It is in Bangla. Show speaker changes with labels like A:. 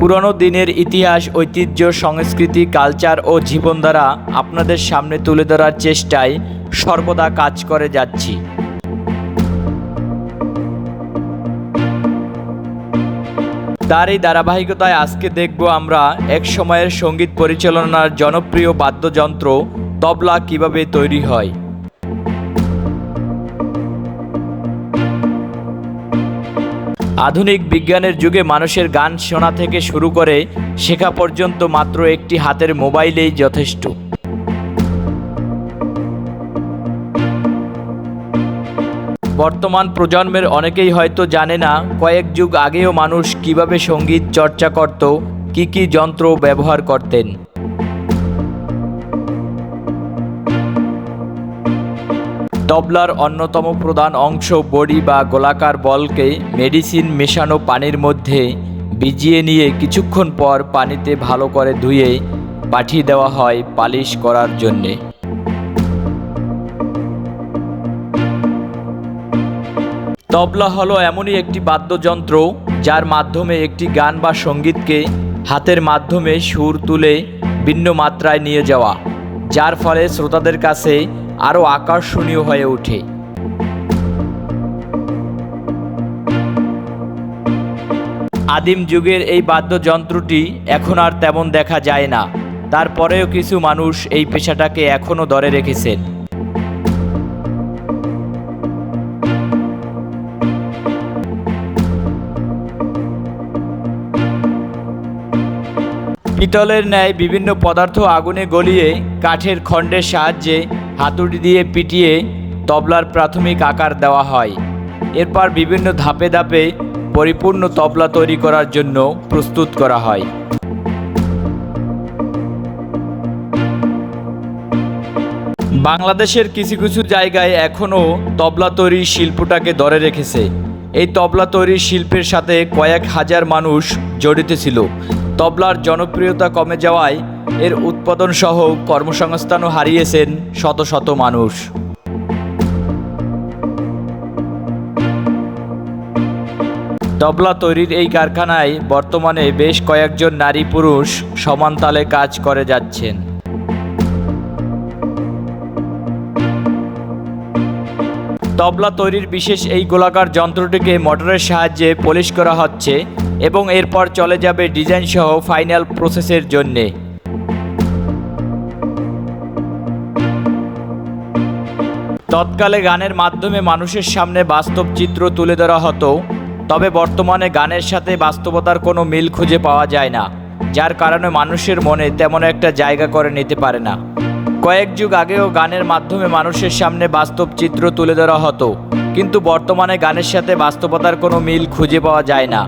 A: পুরনো দিনের ইতিহাস, ঐতিহ্য, সংস্কৃতি, কালচার ও জীবনধারা আপনাদের সামনে তুলে ধরার চেষ্টায় সর্বদা কাজ করে যাচ্ছি। তার এই ধারাবাহিকতায় আজকে দেখব আমরা এক সময়ের সংগীত পরিচালনার জনপ্রিয় বাদ্যযন্ত্র, তবলা কীভাবে তৈরি হয়। আধুনিক বিজ্ঞানের যুগে মানুষের গান শোনা থেকে শুরু করে শেখা পর্যন্ত মাত্র একটি হাতের মোবাইলেই যথেষ্ট। বর্তমান প্রজন্মের অনেকেই হয়তো জানে না, কয়েক যুগ আগেও মানুষ কীভাবে সংগীত চর্চা করত, কি কি যন্ত্র ব্যবহার করতেন। তবলার অন্যতম প্রধান অংশ বডি বা গোলাকার বলকে মেডিসিন মেশানো পানির মধ্যে ভিজিয়ে নিয়ে কিছুক্ষণ পর পানিতে ভালো করে ধুয়ে পাঠিয়ে দেওয়া হয় পালিশ করার জন্যে। তবলা হলো এমনই একটি বাদ্যযন্ত্র যার মাধ্যমে একটি গান বা সঙ্গীতকে হাতের মাধ্যমে সুর তুলে ভিন্ন মাত্রায় নিয়ে যাওয়া, যার ফলে শ্রোতাদের কাছে আরও আকর্ষণীয় হয়ে ওঠে। আদিম যুগের এই বাদ্যযন্ত্রটি এখন আর তেমন দেখা যায় না। তারপরেও কিছু মানুষ এই পেশাটাকে এখনও ধরে রেখেছেন। পিতলের ন্যায় বিভিন্ন পদার্থ আগুনে গলিয়ে কাঠের খণ্ডের সাহায্যে হাতুড়ি দিয়ে পিটিয়ে তবলার প্রাথমিক আকার দেওয়া হয়। এরপর বিভিন্ন ধাপে ধাপে পরিপূর্ণ তবলা তৈরি করার জন্য প্রস্তুত করা হয়। বাংলাদেশের কিছু কিছু জায়গায় এখনও তবলা তৈরির শিল্পটাকে ধরে রেখেছে। এই তবলা তৈরির শিল্পের সাথে কয়েক হাজার মানুষ জড়িত ছিল। তবলার জনপ্রিয়তা কমে যাওয়ায় এর উৎপাদন সহ কর্মসংস্থানও হারিয়েছেন শত শত মানুষ। তবলা তৈরির এই কারখানায় বর্তমানে বেশ কয়েকজন নারী পুরুষ সমান তালে কাজ করে যাচ্ছেন। তবলা তৈরির বিশেষ এই গোলাকার যন্ত্রটিকে মোটরের সাহায্যে পলিশ করা হচ্ছে এবং এরপর চলে যাবে ডিজাইন সহ ফাইনাল প্রসেসের জন্যে। তৎকালে গানের মাধ্যমে মানুষের সামনে বাস্তব চিত্র তুলে ধরা হতো, তবে বর্তমানে গানের সাথে বাস্তবতার কোনো মিল খুঁজে পাওয়া যায় না, যার কারণে মানুষের মনে তেমন একটা জায়গা করে নিতে পারে না। কয়েক যুগ আগেও গানের মাধ্যমে মানুষের সামনে বাস্তব চিত্র তুলে ধরা হতো, কিন্তু বর্তমানে গানের সাথে বাস্তবতার কোনো মিল খুঁজে পাওয়া যায় না।